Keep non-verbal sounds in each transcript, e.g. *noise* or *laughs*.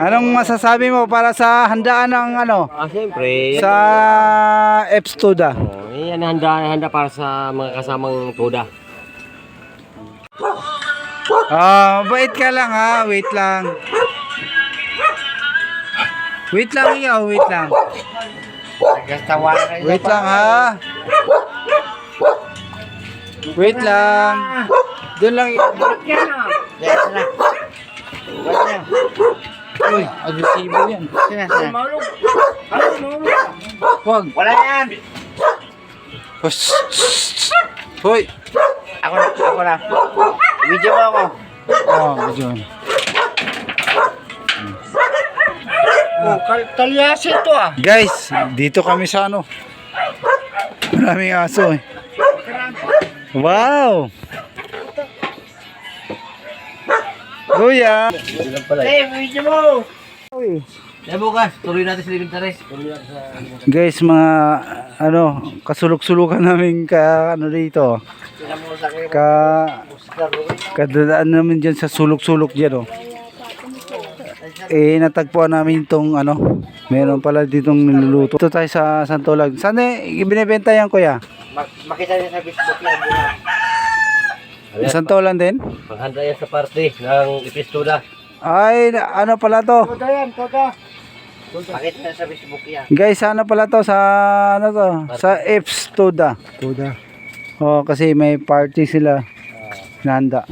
Anong masasabi mo para sa handaan ng ano? Ah, siyempre. Sa F-Studa? Oh, yan handa, handa para sa mga kasamang tuda. Ah, wait ka lang ha. Wait lang. Wait lang ikaw, wait lang. Wait lang ha. Wait lang. Doon lang. Uy, agresibo yan. Wag. Wala yan. Hoy. Ako na, ako na. Video mo ako. Oh, medyo. Oh, talyasi ito ah. Guys, dito kami sa ano. Maraming aso eh. Wow! Kuya! Eh, video mo. Eh bukas, tuloy natin sa Limintares. Tuloy natin sa... Guys, mga ano, kasulok-sulukan namin ka ano dito. Ka kadadaan namin diyan sa sulok-sulok diyan oh. Eh natagpuan namin tong ano, meron pala ditong niluluto. Ito tayo sa Santolag. Saan eh, binibenta yan kuya? Mak- makita niyo sa Facebook yan. Santolan din? Paghanda yan sa party ng Epistola. Ay, na- ano pala to? Toda yan, toda. Makita niyo sa Facebook yan. Guys, ano pala to sa ano to? Sa F's Toda. Toda. Oh, kasi may party sila. Nanda.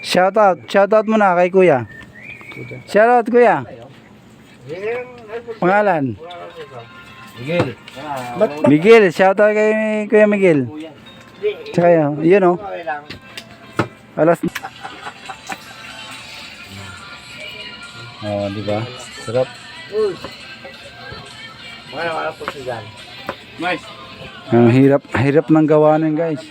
Shout out, shout out muna kay Kuya. Shout out Kuya. Pangalan? Miguel. Miguel, shout out kay Kuya Miguel. Tsaka yun, yun oh. Lang. Alas Oh, *laughs* di ba? Sarap. Uy. Mga wala po si Dan. Ang hirap, hirap ng gawa nun, guys.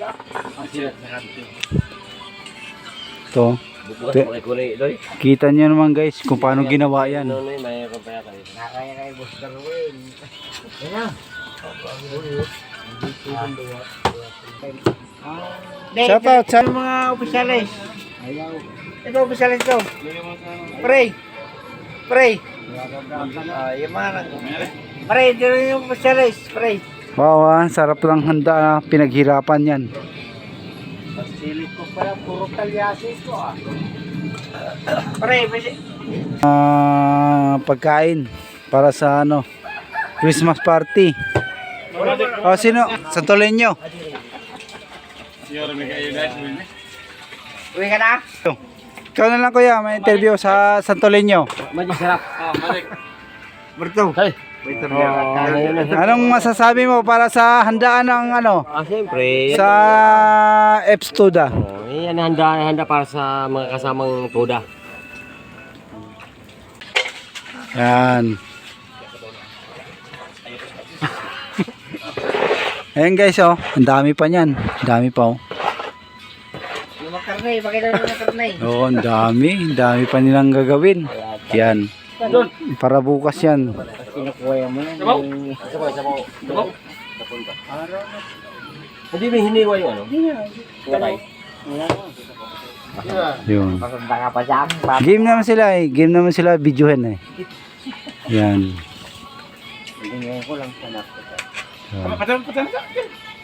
To. Bukas Te- mo kay Kulay Doy. Kita niyo naman guys kung paano ginawa yan. Ano. Nakakaya kay Boss Darwin. Yan na. Shout out sa mga opisyalis. Ito opisyalis to. Pray. Pray. Ah, yung mga nag... Pray, ito yung opisyalis. Pray. Wow, ah, sarap lang handa ah, pinaghirapan yan. Silit ko pala, puro talyasi ito ah. Pray, basi... Ah, pagkain para sa ano Christmas party. Oh, sino? Santoleño. Uwi ka na? Ikaw na lang kuya, may interview sa Santoleño. Medyo sarap. Berto. Hey. Wait, Anong masasabi mo para sa handaan ng ano Ah, siyempre. sa F-Studa? Oh, yan handa, handa para sa mga kasamang tuda. Yan. Ayan guys oh, ang dami pa niyan. Ang dami pa oh. Yung mga karne, pakita mo yung karne. *laughs* Oo, ang dami. Ang dami pa nilang gagawin. Yan. Para bukas yan. Kinukuha mo yan. Sabaw, sabaw. Sabaw. Hindi may hiniwa yung ano? Kalay. Yun. Game naman sila eh. Game naman sila videohan eh. Yan. Hindi ko lang sanap.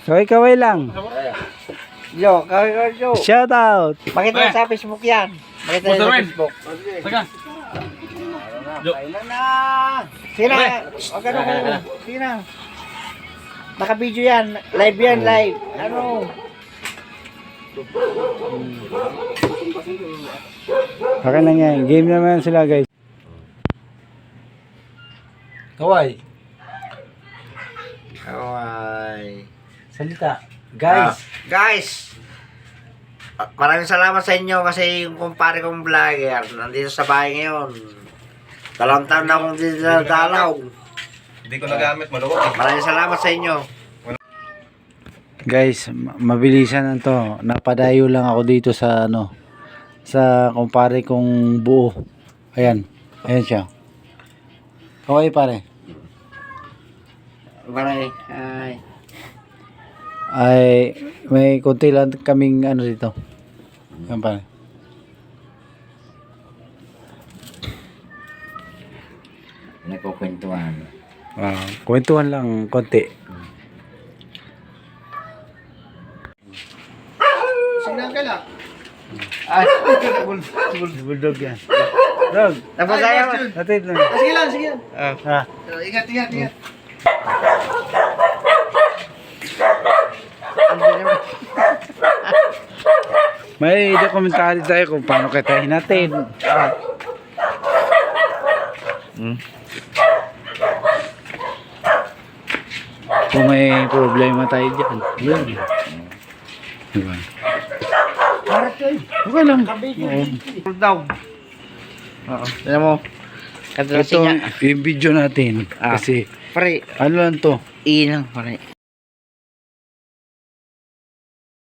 Kaway-kaway lang. *laughs* Yo, kawin ko, yo. Shout out. Pakita mo sa Facebook yan. Pakita mo sa Facebook. Kailan na? Sina? Huwag ka na. Sina? Naka-video yan. Live yan, live. Ano? Okay lang yan. Game naman sila guys. Kaway. Kawai. Salita. Ah, guys, ah, maraming salamat sa inyo kasi yung kumpare kong vlogger nandito sa bahay ngayon. Dalawang taon na akong dito na dalaw. Hindi ko nagamit, maluwag eh. Maraming salamat sa inyo. Guys, ma- mabilisan na to. Napadayo lang ako dito sa ano sa kumpare kong buo. Ayan. Ayan siya. Kaway pare. Maray. Ay. Ay may konti lang kaming ano dito. Ayan pare. nagkukwentuhan. Ah, kwentuhan lang konti. Ah, Bulldog yan. Dog, napasaya mo. na. Sige lang, sige lang. Ah, Ingat, ingat, ingat. May dokumentary tayo kung paano kitahin natin. Ah. Kung may problema tayo dyan. Yun. Diba? Okay lang. Oo. Cool down. Oo. Tignan mo. Ito yung video natin. Ah. Kasi Pare, ano lang to. inang pare.